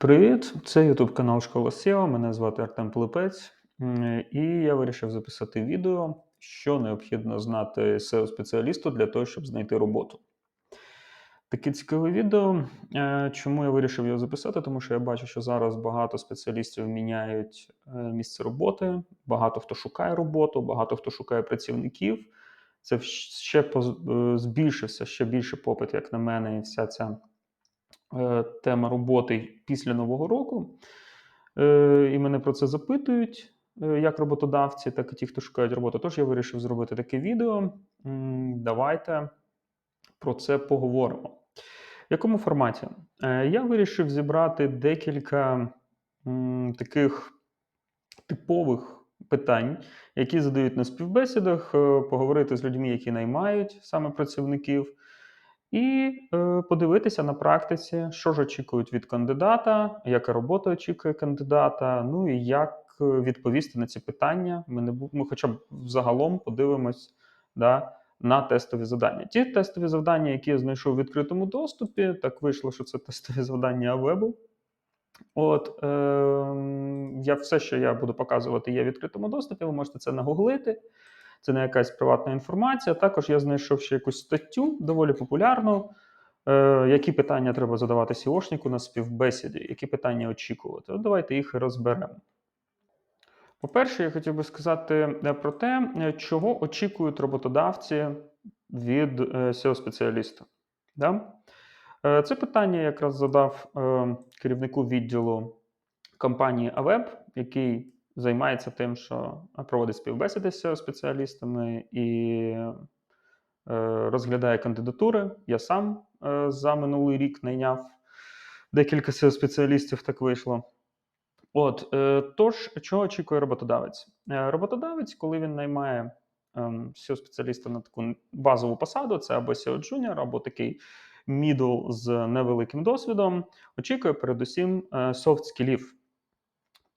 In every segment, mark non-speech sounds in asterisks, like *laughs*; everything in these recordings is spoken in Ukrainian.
Привіт, це YouTube канал Школа SEO. Мене звати Артем Пилипець, М, і я вирішив записати відео, що необхідно знати SEO-спеціалісту для того, щоб знайти роботу. Таке цікаве відео. Е, Чому я вирішив його записати? Тому що я бачу, що зараз багато спеціалістів міняють е, місце роботи, багато хто шукає роботу, багато хто шукає працівників. Це ще е, збільшився ще більше попит, як на мене, і вся ця тема роботи після Нового року. Е, І мене про це запитують е, як роботодавці, так і ті, хто шукають роботу. Тож я вирішив зробити таке відео. Давайте про це поговоримо. В якому форматі? Е, Я вирішив зібрати декілька таких типових питань, які задають на співбесідах, е, поговорити з людьми, які наймають саме працівників, і е, подивитися на практиці, що ж очікують від кандидата, яка робота очікує кандидата, ну і як е, відповісти на ці питання. Ми не ми хоча б загалом подивимось да, на тестові завдання. Ті тестові завдання, які я знайшов в відкритому доступі, так вийшло, що це тестові завдання Авебу. От, е, я все, що я буду показувати, є в відкритому доступі. Ви можете це нагуглити. Це не якась приватна інформація. Також я знайшов ще якусь статтю доволі популярну. Е, які питання треба задавати SEOшнику на співбесіді, які питання очікувати? От давайте їх розберемо. По-перше, я хотів би сказати е, про те, е, чого очікують роботодавці від е, SEO-спеціаліста. Да? Це питання якраз задав керівнику відділу компанії Авеб, який займається тим, що проводить співбесіди з SEO-спеціалістами і е, розглядає кандидатури. Я сам е, за минулий рік найняв декілька SEO-спеціалістів, так вийшло. От, е, тож, чого очікує роботодавець? Е, Роботодавець, коли він наймає ем, SEO-спеціаліста на таку базову посаду, це або SEO Junior, або такий middle з невеликим досвідом, очікує передусім е, soft скілів,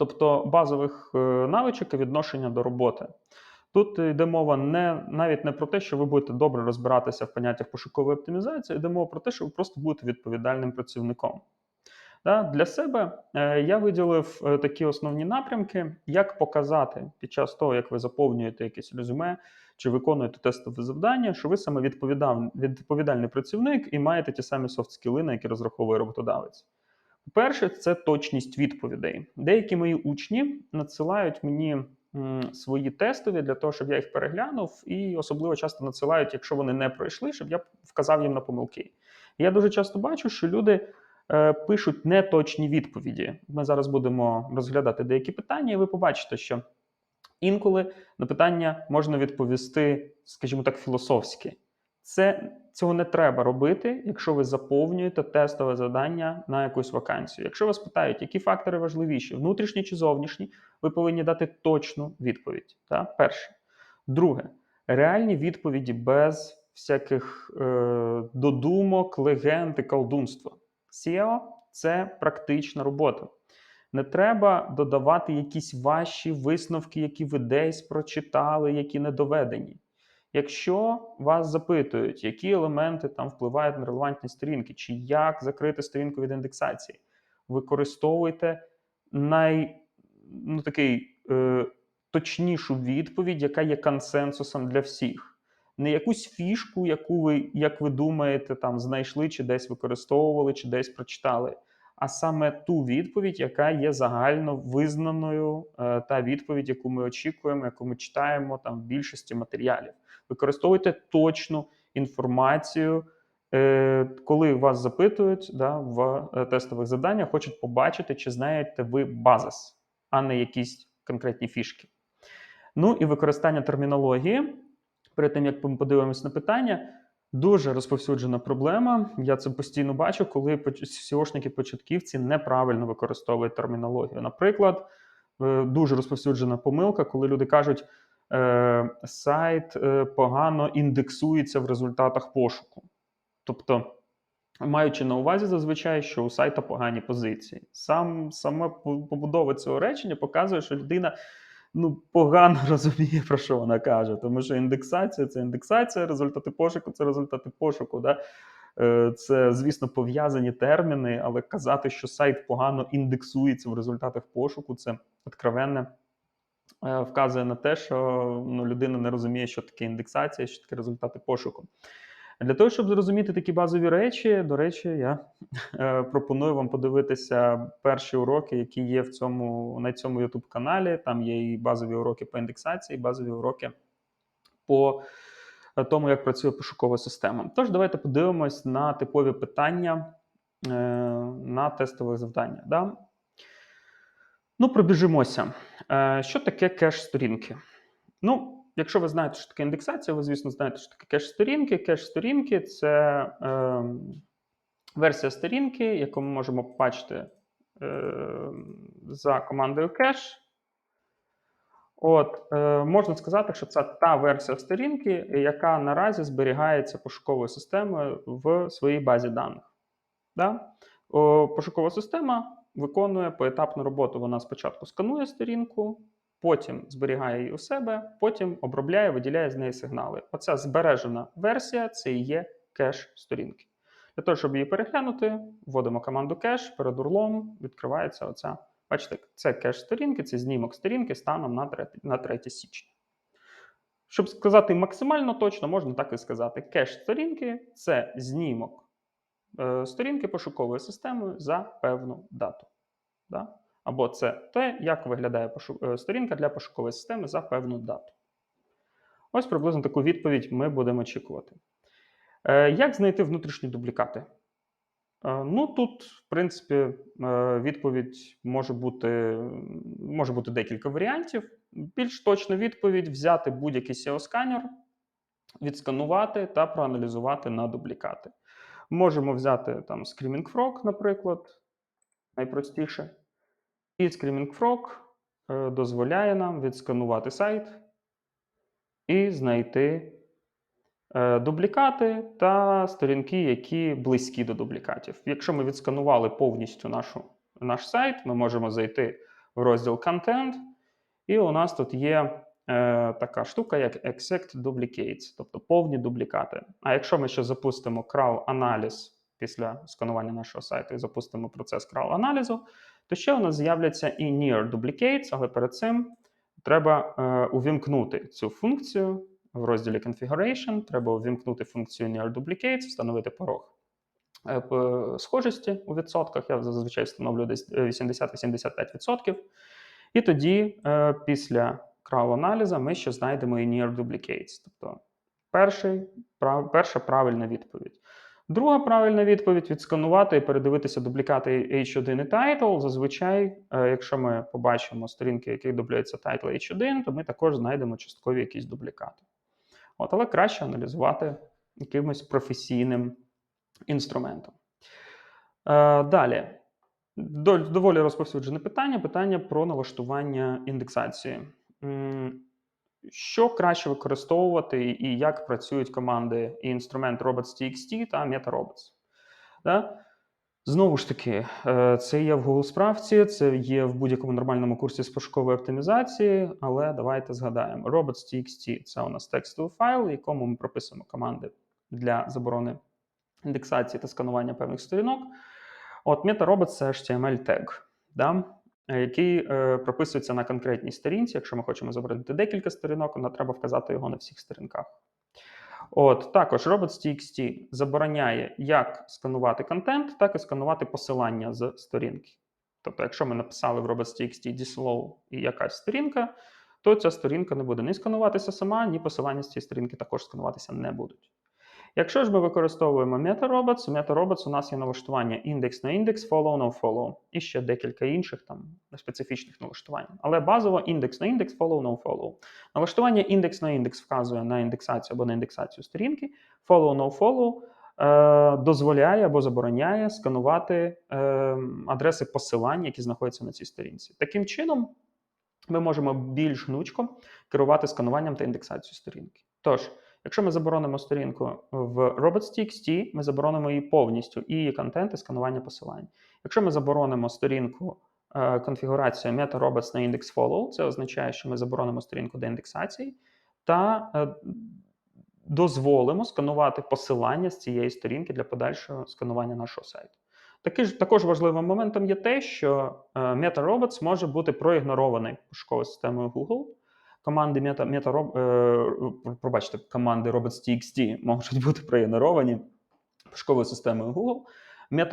тобто базових е, навичок і відношення до роботи. Тут йде мова не навіть не про те, що ви будете добре розбиратися в поняттях пошукової оптимізації, йде мова про те, що ви просто будете відповідальним працівником. Для себе е, я виділив е, такі основні напрямки, як показати під час того, як ви заповнюєте якесь резюме чи виконуєте тестове завдання, що ви саме відповідальний працівник і маєте ті самі софт-скіли, на які розраховує роботодавець. По-перше, це точність відповідей. Деякі мої учні надсилають мені свої тестові для того, щоб я їх переглянув, і особливо часто надсилають, якщо вони не пройшли, щоб я вказав їм на помилки. Я дуже часто бачу, що люди е, пишуть неточні відповіді. Ми зараз будемо розглядати деякі питання, і ви побачите, що інколи на питання можна відповісти, скажімо так, філософськи. Це цього не треба робити, якщо ви заповнюєте тестове завдання на якусь вакансію. Якщо вас питають, які фактори важливіші, внутрішні чи зовнішні, ви повинні дати точну відповідь. Та? Перше. Друге, реальні відповіді без всяких е, додумок, легенд і колдунства. SEO – це практична робота. Не треба додавати якісь ваші висновки, які ви десь прочитали, які не доведені. Якщо вас запитують, які елементи там впливають на релевантність сторінки, чи як закрити сторінку від індексації, використовуйте най, ну, такий, е, точнішу відповідь, яка є консенсусом для всіх. Не якусь фішку, яку ви, як ви думаєте, там знайшли, чи десь використовували, чи десь прочитали, а саме ту відповідь, яка є загально визнаною, е, та відповідь, яку ми очікуємо, яку ми читаємо там в більшості матеріалів. Використовуйте точну інформацію, е, коли вас запитують да, в е, тестових завданнях, хочуть побачити, чи знаєте ви базис, а не якісь конкретні фішки. Ну і використання термінології. Перед тим як ми подивимось на питання, дуже розповсюджена проблема. Я це постійно бачу, коли SEOшники-початківці неправильно використовують термінологію. Наприклад, е, дуже розповсюджена помилка, коли люди кажуть, сайт е, погано індексується в результатах пошуку. Тобто, маючи на увазі зазвичай, що у сайта погані позиції. Сам саме побудова цього речення показує, що людина ну, погано *laughs* розуміє, про що вона каже. Тому що індексація це індексація, результати пошуку це результати пошуку. Да? Е, Це, звісно, пов'язані терміни, але казати, що сайт погано індексується в результатах пошуку, це откровенне е, вказує на те, що ну, людина не розуміє, що таке індексація, що таке результати пошуку. Для того, щоб зрозуміти такі базові речі, до речі, я е, пропоную вам подивитися перші уроки, які є в цьому, на цьому youtube каналі. Там є і базові уроки по індексації, і базові уроки по е, тому, як працює пошукова система. Тож, давайте подивимось на типові питання е, на тестових завданнях. Да? Ну, пробіжимося. Е, Що таке кеш сторінки? Ну, Якщо ви знаєте, що таке індексація, ви, звісно, знаєте, що таке кеш-сторінки. Кеш-сторінки це е, версія сторінки, яку ми можемо побачити е, за командою кеш. От, е, Можна сказати, що це та версія сторінки, яка наразі зберігається пошуковою системою в своїй базі даних. Да? О, пошукова система виконує поетапну роботу. Вона спочатку сканує сторінку, потім зберігає її у себе, потім обробляє, виділяє з неї сигнали. Оця збережена версія це і є кеш сторінки. Для того, щоб її переглянути, вводимо команду кеш, перед урлом відкривається оця. Бачите, це кеш сторінки, це знімок сторінки станом на 3, на 3 січня. Щоб сказати максимально точно, можна так і сказати: кеш сторінки це знімок сторінки пошукової системи за певну дату. Да? Або це те, як виглядає е, сторінка для пошукової системи за певну дату. Ось приблизно таку відповідь ми будемо очікувати. Е, Як знайти внутрішні дублікати? Е, Ну, тут, в принципі, е, відповідь може бути, може бути декілька варіантів. Більш точна відповідь взяти будь-який SEO-сканер, відсканувати та проаналізувати на дублікати. Можемо взяти там Screaming Frog, наприклад, найпростіше. І Screaming Frog е, дозволяє нам відсканувати сайт і знайти е, дублікати та сторінки, які близькі до дублікатів. Якщо ми відсканували повністю нашу, наш сайт, ми можемо зайти в розділ Content, і у нас тут є е, така штука, як Exact Duplicates, тобто повні дублікати. А якщо ми ще запустимо крал-аналіз після сканування нашого сайту і запустимо процес крал-аналізу, то ще у нас з'являться і Near Duplicates, але перед цим треба е, увімкнути цю функцію в розділі Configuration. Треба увімкнути функцію Near Duplicates, встановити порог е, схожості у відсотках. Я зазвичай встановлю десь 80-85%. І тоді, е, після крал-аналізу, ми ще знайдемо і Near Duplicates. Тобто перший, прав, перша правильна відповідь. Друга правильна відповідь відсканувати і передивитися дублікати H1 і title. Зазвичай, е, якщо ми побачимо сторінки, яких дублюється title H1, то ми також знайдемо часткові якісь дублікати. От, Але краще аналізувати якимось професійним інструментом. Е, Далі. Доволі розповсюджене питання питання про налаштування індексації. Що краще використовувати і як працюють команди і інструмент robots.txt та MetaRobots? Да? Знову ж таки, е, це є в Google справці, це є в будь-якому нормальному курсі з пошукової оптимізації, але давайте згадаємо: robots.txt це у нас текстовий файл, в якому ми прописуємо команди для заборони індексації та сканування певних сторінок. От MetaRobots – це HTML тег. Да? Який е, прописується на конкретній сторінці. Якщо ми хочемо заборонити декілька сторінок, то треба вказати його на всіх сторінках. От Також robots.txt забороняє як сканувати контент, так і сканувати посилання з сторінки. Тобто, якщо ми написали в robots.txt dislow і якась сторінка, то ця сторінка не буде ні скануватися сама, ні посилання з цієї сторінки також скануватися не будуть. Якщо ж ми використовуємо MetaRobots, у MetaRobots у нас є налаштування індекс на індекс, follow no follow і ще декілька інших там специфічних налаштувань. Але базово індекс на індекс, follow no follow. Налаштування індекс на індекс вказує на індексацію або на індексацію сторінки, follow no follow е, дозволяє або забороняє сканувати е, адреси посилань, які знаходяться на цій сторінці. Таким чином, ми можемо більш гнучко керувати скануванням та індексацією сторінки. Тож, Якщо ми заборонимо сторінку в robots.txt, ми заборонимо її повністю і її контент, і сканування посилань. Якщо ми заборонимо сторінку е, конфігурацію meta-robots на index follow, це означає, що ми заборонимо сторінку деіндексації та е, дозволимо сканувати посилання з цієї сторінки для подальшого сканування нашого сайту. Такий ж також важливим моментом є те, що е, Meta Robots може бути проігнорований пошуковою системою Google. Команди Meta, Meta Rob- е, пробачте, команди Robots.txt можуть *laughs* бути проігноровані пошуковою системою Google.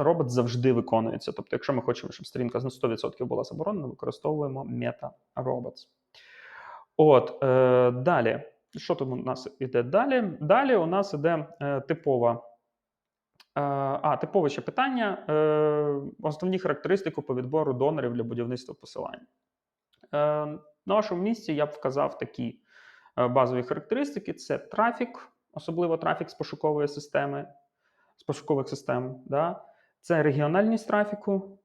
Robots завжди виконується. Тобто, якщо ми хочемо, щоб сторінка на 100% була заборонена, використовуємо Robots. От, е, далі. Що там у нас іде далі? Далі у нас іде е, типова. Е, а, типове ще питання. Е, основні характеристики по відбору донорів для будівництва посилань. Е, на вашому місці я б вказав такі е, базові характеристики: це трафік, особливо трафік з пошукової системи, з пошукових систем. Да? Це регіональність трафіку,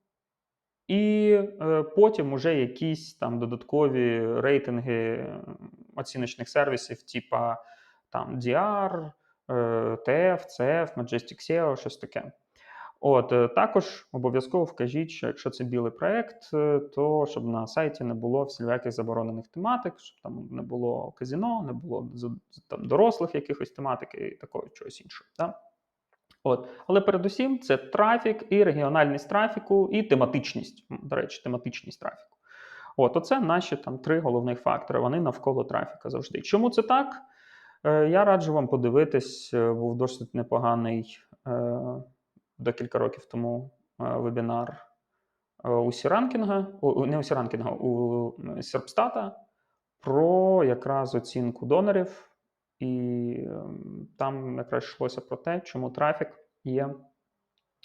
і е, потім уже якісь там додаткові рейтинги оціночних сервісів, типа там DR, е, TF, CF, Majestic SEO, щось таке. От е, також обов'язково вкажіть, що якщо це білий проект, е, то щоб на сайті не було всіляких заборонених тематик, щоб там не було казіно, не було там дорослих якихось тематик і такого чогось іншого. Да? От. Але передусім це трафік і регіональність трафіку, і тематичність. До речі, тематичність трафіку. От, оце наші там три головних фактори. Вони навколо трафіка завжди. Чому це так? Е, я раджу вам подивитись, був досить непоганий декілька років тому е, вебінар е, у Сіранкінга, не у Сіранкінга, у Серпстата про якраз оцінку донорів. І ем, там якраз йшлося про те, чому трафік є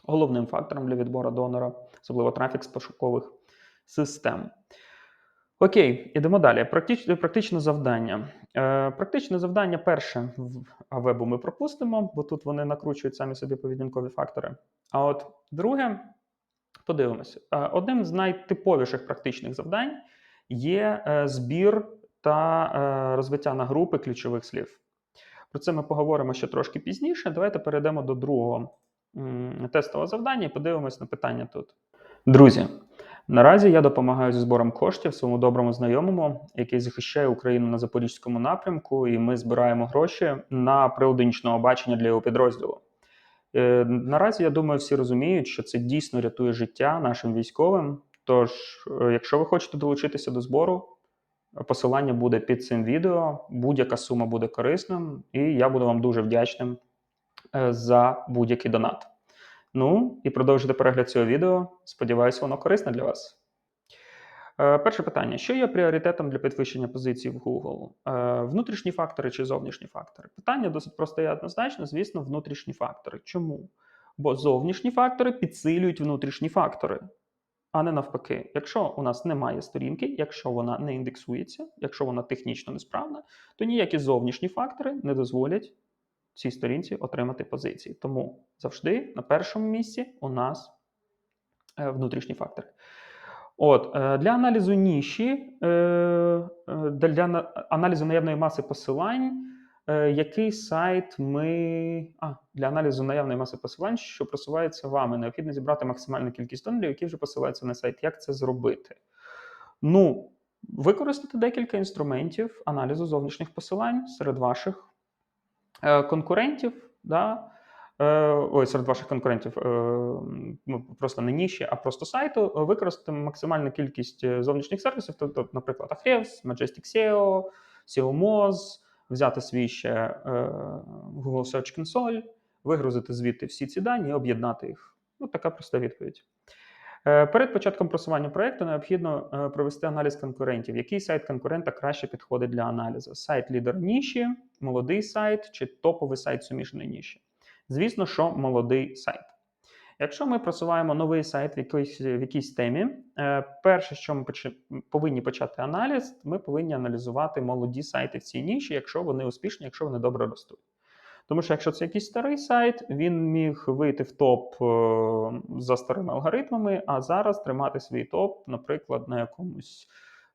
головним фактором для відбору донора, особливо трафік з пошукових систем. Окей, ідемо далі. Практич, практичне завдання. Е, практичне завдання перше в вебу ми пропустимо, бо тут вони накручують самі собі поведінкові фактори. А от друге, подивимося. Е, одним з найтиповіших практичних завдань є е, збір та е, розвиття на групи ключових слів. Про це ми поговоримо ще трошки пізніше. Давайте перейдемо до другого тестового завдання і подивимось на питання тут. Друзі, наразі я допомагаю зі збором коштів своєму доброму знайомому, який захищає Україну на запорізькому напрямку, і ми збираємо гроші на прилади нічного бачення для його підрозділу. Е, Наразі я думаю, всі розуміють, що це дійсно рятує життя нашим військовим. Тож, е, якщо ви хочете долучитися до збору, посилання буде під цим відео. Будь-яка сума буде корисним, і я буду вам дуже вдячним е, за будь-який донат. Ну і продовжуйте перегляд цього відео. Сподіваюся, воно корисне для вас. Е, Перше питання: що є пріоритетом для підвищення позицій в Google? Е, Внутрішні фактори чи зовнішні фактори? Питання досить просте і однозначно, звісно, внутрішні фактори. Чому? Бо зовнішні фактори підсилюють внутрішні фактори, а не навпаки. Якщо у нас немає сторінки, якщо вона не індексується, якщо вона технічно несправна, то ніякі зовнішні фактори не дозволять цій сторінці отримати позиції. Тому завжди на першому місці у нас е, внутрішні фактори. От, е, для аналізу ніші, е, для, аналізу наявної маси посилань, який сайт ми. А, для аналізу наявної маси посилань, що просувається вами, необхідно зібрати максимальну кількість донорів, які вже посилаються на сайт. Як це зробити? Ну, використати декілька інструментів аналізу зовнішніх посилань серед ваших конкурентів. Да? Е, ой, серед ваших конкурентів, е, ну, просто не ніші, а просто сайту, е, використати максимальну кількість е, зовнішніх сервісів, тобто, наприклад, Ahrefs, Majestic SEO, SEO Moz, взяти свій ще е, Google Search Console, вигрузити звідти всі ці дані і об'єднати їх. Ну, така проста відповідь. Е, Перед початком просування проєкту необхідно е, провести аналіз конкурентів. Який сайт конкурента краще підходить для аналізу? Сайт лідер ніші, молодий сайт чи топовий сайт суміжної ніші? Звісно, що молодий сайт. Якщо ми просуваємо новий сайт в якійсь, в якійсь темі, е, перше, що ми повинні почати аналіз, ми повинні аналізувати молоді сайти в цій ніші, якщо вони успішні, якщо вони добре ростуть. Тому що якщо це якийсь старий сайт, він міг вийти в топ е, за старими алгоритмами, а зараз тримати свій топ, наприклад, на якомусь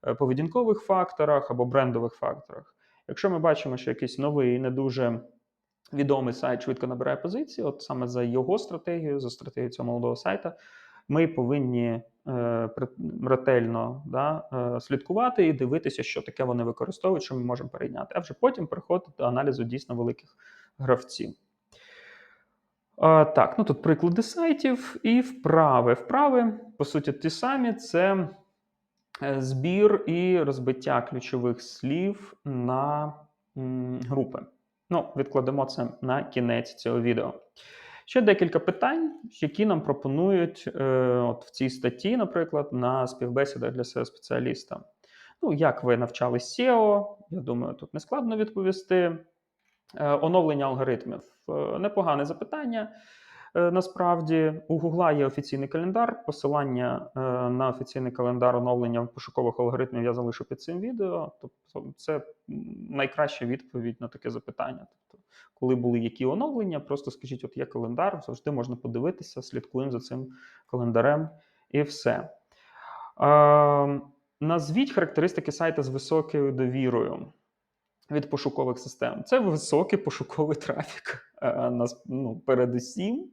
е, поведінкових факторах або брендових факторах. Якщо ми бачимо, що якийсь новий, не дуже відомий сайт швидко набирає позиції, от саме за його стратегією, за стратегією цього молодого сайта, ми повинні е, ретельно да, е, слідкувати і дивитися, що таке вони використовують, що ми можемо перейняти, а вже потім переходити до аналізу дійсно великих гравців. А, так, ну тут приклади сайтів і вправи. Вправи, по суті, ті самі: це е, збір і розбиття ключових слів на групи. Ну, відкладемо це на кінець цього відео. Ще декілька питань, які нам пропонують е, от в цій статті, наприклад, на співбесідах для seo спеціаліста. Ну, як ви навчались SEO? Я думаю, тут не складно відповісти. Е, оновлення алгоритмів. Е, Непогане запитання. Е, Насправді у Гугла є офіційний календар. Посилання на офіційний календар оновлення пошукових алгоритмів я залишу під цим відео. Тобто, це найкраща відповідь на таке запитання. Тобто, коли були які оновлення, просто скажіть, от є календар, завжди можна подивитися, слідкуємо за цим календарем і все. Е, Назвіть характеристики сайта з високою довірою від пошукових систем. Це високий пошуковий *laughs* трафік, е, ну, передусім.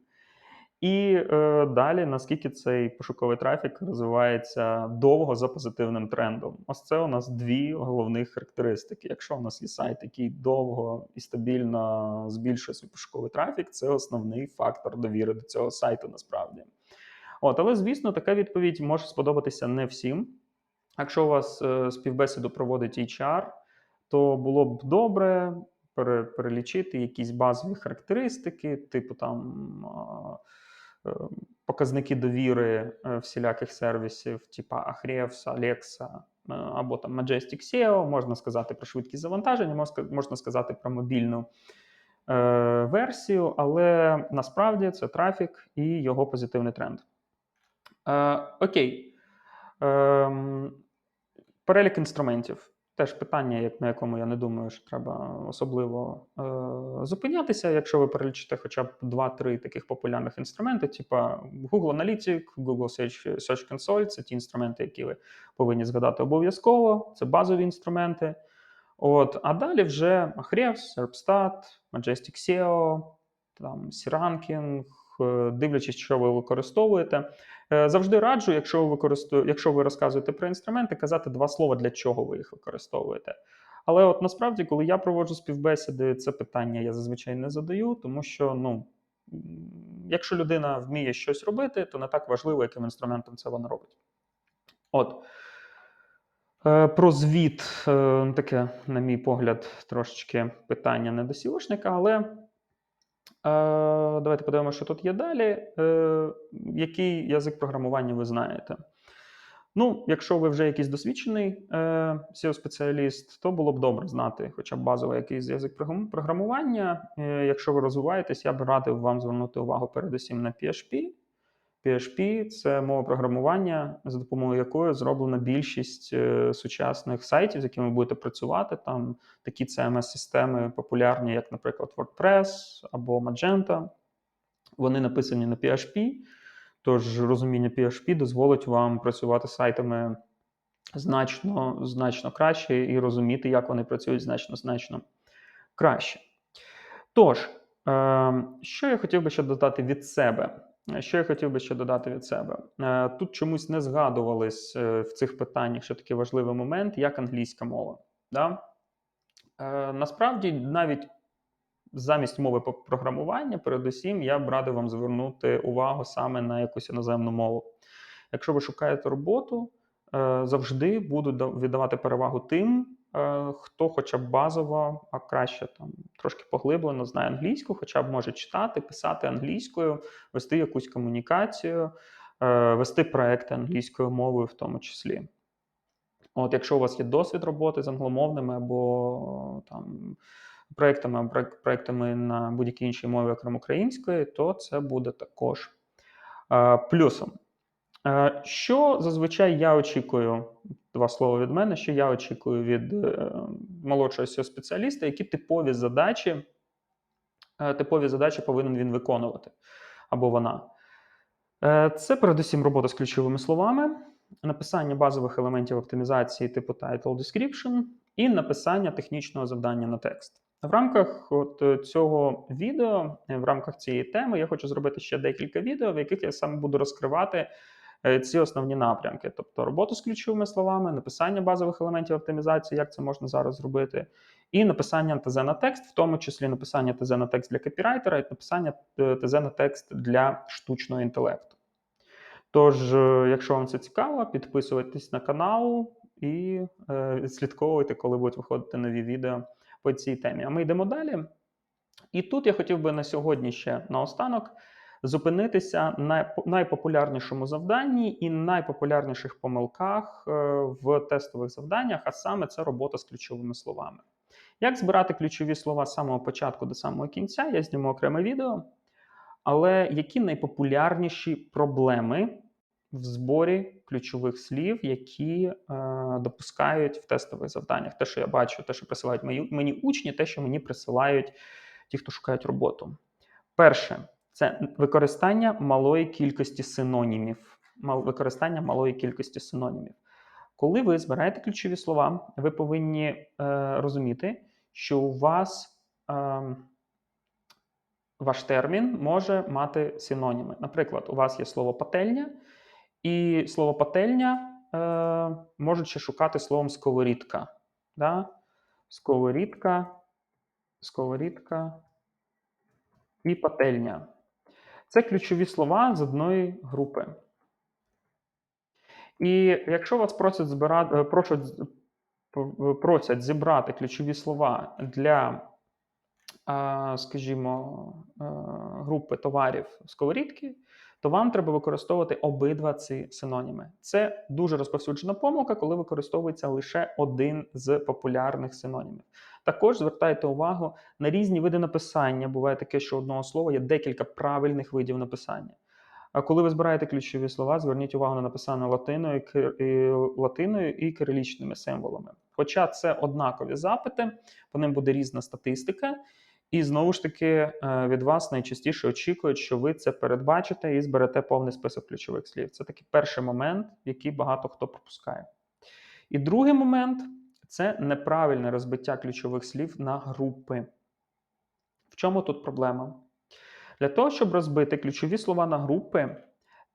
І е, далі, наскільки цей пошуковий трафік розвивається довго за позитивним трендом. Ось це у нас дві головних характеристики. Якщо у нас є сайт, який довго і стабільно збільшує свій пошуковий трафік, це основний фактор довіри до цього сайту насправді. От, але звісно, така відповідь може сподобатися не всім. Якщо у вас е, співбесіду проводить HR, то було б добре перелічити якісь базові характеристики, типу там е, показники довіри е, всіляких сервісів, типу Ahrefs, Alexa е, або там Majestic SEO, можна сказати про швидкість завантаження, можна, сказати про мобільну версію, але насправді це трафік і його позитивний тренд. Окей. Ем, перелік інструментів. Теж питання, як, на якому я не думаю, що треба особливо е, зупинятися, якщо ви перелічите хоча б 2-3 таких популярних інструменти, типу Google Analytics, Google Search, Search Console, це ті інструменти, які ви повинні згадати обов'язково, це базові інструменти. От, а далі вже Ahrefs, SERPstat, Majestic SEO, там, C-Ranking, е, дивлячись, що ви використовуєте. Е, Завжди раджу, якщо ви використовуєте, якщо ви розказуєте про інструменти, казати два слова, для чого ви їх використовуєте. Але от насправді, коли я проводжу співбесіди, це питання я зазвичай не задаю, тому що ну, якщо людина вміє щось робити, то не так важливо, яким інструментом це вона робить. От. Е, Про звіт е, таке, на мій погляд, трошечки питання не до сілошника, але давайте подивимося, що тут є далі. Е, Який язик програмування ви знаєте? Ну, якщо ви вже якийсь досвідчений е, SEO-спеціаліст, то було б добре знати хоча б базовий якийсь язик програмування. Е, Якщо ви розвиваєтесь, я б радив вам звернути увагу передусім на PHP. PHP це мова програмування, за допомогою якої зроблена більшість е, сучасних сайтів, з якими ви будете працювати. Там такі CMS-системи популярні, як, наприклад, WordPress або Magento. Вони написані на PHP. Тож розуміння PHP дозволить вам працювати з сайтами значно, значно краще і розуміти, як вони працюють значно, значно краще. Тож, е, що я хотів би ще додати від себе? Що я хотів би ще додати від себе? Е, Тут чомусь не згадувались е, в цих питаннях, що такий важливий момент, як англійська мова. Да? Е, Насправді, навіть замість мови програмування, передусім, я б радив вам звернути увагу саме на якусь іноземну мову. Якщо ви шукаєте роботу, завжди буду віддавати перевагу тим, хто хоча б базово, а краще там трошки поглиблено знає англійську, хоча б може читати, писати англійською, вести якусь комунікацію, е, вести проекти англійською мовою в тому числі. От, якщо у вас є досвід роботи з англомовними або там проектами, або проектами на будь-якій іншій мові, окрім української, то це буде також е, плюсом. Е, Що зазвичай я очікую, два слова від мене, що я очікую від е, молодшого seo спеціаліста, які типові задачі, е, типові задачі повинен він виконувати або вона. Е, Це передусім робота з ключовими словами, написання базових елементів оптимізації типу title description і написання технічного завдання на текст. В рамках от цього відео, е, в рамках цієї теми, я хочу зробити ще декілька відео, в яких я саме буду розкривати ці основні напрямки: тобто роботу з ключовими словами, написання базових елементів оптимізації, як це можна зараз зробити, і написання ТЗ на текст, в тому числі написання ТЗ на текст для копірайтера і написання е, ТЗ на текст для штучного інтелекту. Тож, е, якщо вам це цікаво, підписуйтесь на канал і е, слідковуйте, коли будуть виходити нові відео по цій темі. А ми йдемо далі. І тут я хотів би на сьогодні ще наостанок зупинитися на найпопулярнішому завданні і найпопулярніших помилках е, в тестових завданнях, а саме це робота з ключовими словами. Як збирати ключові слова з самого початку до самого кінця, я зніму окреме відео. Але які найпопулярніші проблеми в зборі ключових слів, які е, допускають в тестових завданнях? Те, що я бачу, те, що присилають мені учні, те, що мені присилають ті, хто шукають роботу. Перше, це використання малої кількості синонімів. Використання малої кількості синонімів. Коли ви збираєте ключові слова, ви повинні е, розуміти, що у вас. Е, ваш термін може мати синоніми. Наприклад, у вас є слово пательня, і слово пательня е, можуть ще шукати словом сковорідка. Да? Сковорідка, сковорідка і пательня. Це ключові слова з одної групи. І якщо вас просять збирати, просять, просять зібрати ключові слова для скажімо, е, групи товарів сковорідки, то вам треба використовувати обидва ці синоніми. Це дуже розповсюджена помилка, коли використовується лише один з популярних синонімів. Також звертайте увагу на різні види написання. Буває таке, що одного слова є декілька правильних видів написання. А коли ви збираєте ключові слова, зверніть увагу на написання латиною і латиною і кирилічними символами. Хоча це однакові запити, по ним буде різна статистика. І знову ж таки е, від вас найчастіше очікують, що ви це передбачите і зберете повний список ключових слів. Це такий перший момент, який багато хто пропускає. І другий момент це неправильне розбиття ключових слів на групи. В чому тут проблема? Для того, щоб розбити ключові слова на групи,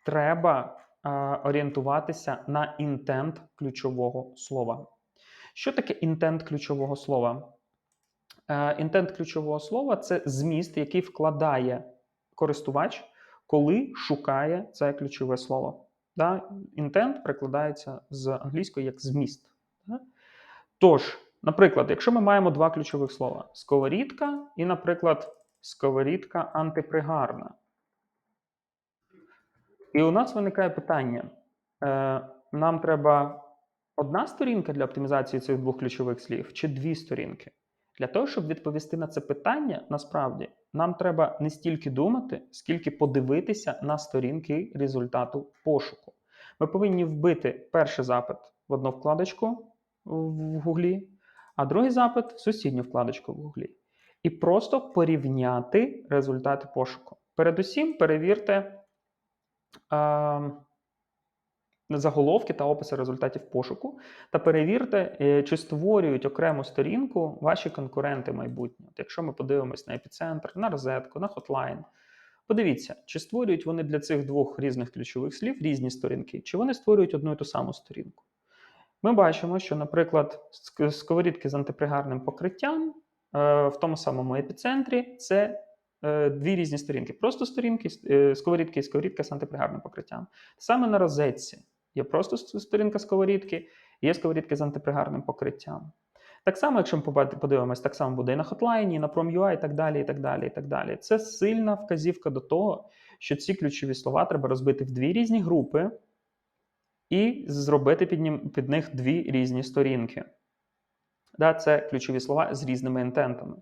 треба е, орієнтуватися на інтент ключового слова. Що таке інтент ключового слова? Е, інтент ключового слова це зміст, який вкладає користувач, коли шукає це ключове слово. Інтент перекладається з англійської як зміст. Тож, наприклад, якщо ми маємо два ключових слова: сковорідка і, наприклад, сковорідка антипригарна. І у нас виникає питання: Е, нам треба одна сторінка для оптимізації цих двох ключових слів, чи дві сторінки? Для того, щоб відповісти на це питання, насправді нам треба не стільки думати, скільки подивитися на сторінки результату пошуку. Ми повинні вбити перший запит в одну вкладочку в Гуглі, а другий запит в сусідню вкладочку в Гуглі. І просто порівняти результати пошуку. Передусім, перевірте. Е заголовки та описи результатів пошуку, та перевірте, е, чи створюють окрему сторінку ваші конкуренти майбутнє. От Якщо ми подивимось на епіцентр, на розетку, на хотлайн, подивіться, чи створюють вони для цих двох різних ключових слів різні сторінки, чи вони створюють одну і ту саму сторінку. Ми бачимо, що, наприклад, сковорідки з антипригарним покриттям е, в тому самому епіцентрі це е, дві різні сторінки. Просто сторінки, сковорідки і сковорідка з антипригарним покриттям. Саме на розетці Є просто сторінка сковорідки, є сковорідки з антипригарним покриттям. Так само, якщо ми подивимось, так само буде і на хотлайні, і на Prom.ua, і так далі. і так далі, і так далі. Це сильна вказівка до того, що ці ключові слова треба розбити в дві різні групи і зробити під, ним, під них дві різні сторінки. Да, Це ключові слова з різними інтентами.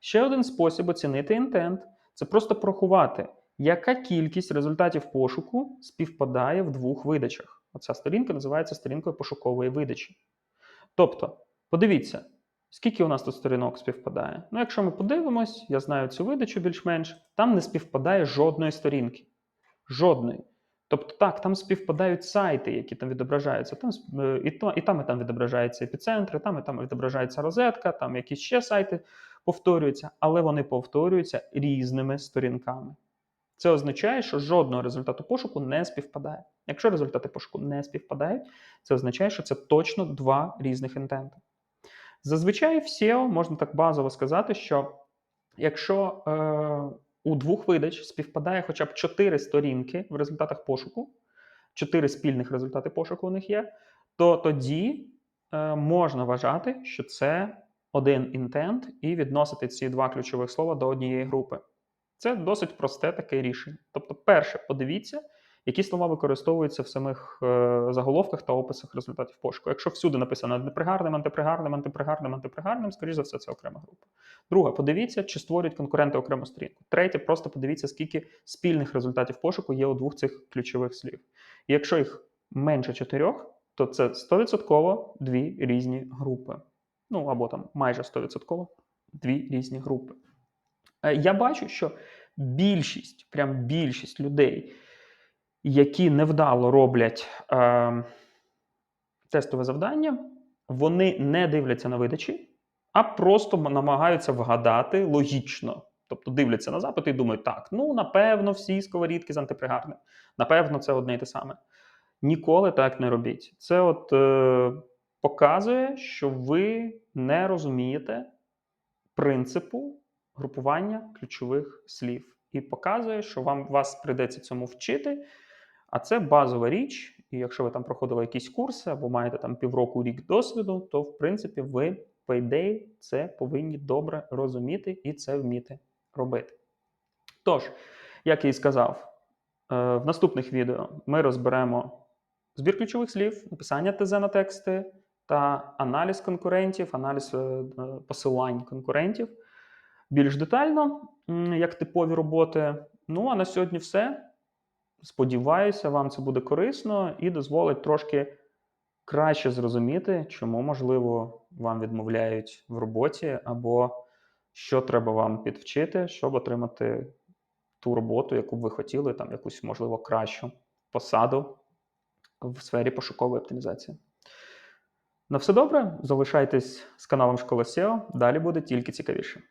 Ще один спосіб оцінити інтент це просто порахувати, яка кількість результатів пошуку співпадає в двох видачах. Оця сторінка називається сторінкою пошукової видачі. Тобто, подивіться, скільки у нас тут сторінок співпадає. Ну, якщо ми подивимось, я знаю цю видачу більш-менш, там не співпадає жодної сторінки. Жодної. Тобто, так, там співпадають сайти, які там відображаються. Там, е, І там, і там, і там відображаються епіцентри, там і там відображається розетка, там якісь ще сайти повторюються, але вони повторюються різними сторінками. Це означає, що жодного результату пошуку не співпадає. Якщо результати пошуку не співпадають, це означає, що це точно два різних інтенти. Зазвичай в SEO можна так базово сказати, що якщо е, у двох видач співпадає хоча б 4 сторінки в результатах пошуку, 4 спільних результати пошуку у них є, то тоді е, можна вважати, що це один інтент і відносити ці два ключових слова до однієї групи. Це досить просте таке рішення. Тобто, перше, подивіться, які слова використовуються в самих е, заголовках та описах результатів пошуку. Якщо всюди написано антипригарним, антипригарним, антипригарним, антипригарним, скоріш за все, це окрема група. Друге, подивіться, чи створюють конкуренти окрему сторінку. Третє, просто подивіться, скільки спільних результатів пошуку є у двох цих ключових слів. І якщо їх менше чотирьох, то це 100% дві різні групи. Ну або там майже 100% дві різні групи. Е, Я бачу, що більшість, прям більшість людей, які невдало роблять е, тестове завдання, вони не дивляться на видачі, а просто намагаються вгадати логічно. Тобто дивляться на запити і думають, так, ну напевно, всі сковорідки з антипригарним. Напевно, це одне і те саме. Ніколи так не робіть. Це от е, показує, що ви не розумієте принципу групування ключових слів. І показує, що вам вас прийдеться цьому вчити. А це базова річ. І якщо ви там проходили якісь курси або маєте там півроку рік досвіду, то в принципі ви, по ідеї, це повинні добре розуміти і це вміти робити. Тож, як я і сказав, е, в наступних відео ми розберемо збір ключових слів, написання ТЗ на тексти та аналіз конкурентів, аналіз е, посилань конкурентів більш детально, як типові роботи. Ну а на сьогодні все. Сподіваюся, вам це буде корисно і дозволить трошки краще зрозуміти, чому, можливо, вам відмовляють в роботі, або що треба вам підвчити, щоб отримати ту роботу, яку б ви хотіли, там якусь, можливо, кращу посаду в сфері пошукової оптимізації. На все добре. Залишайтесь з каналом Школа SEO. Далі буде тільки цікавіше.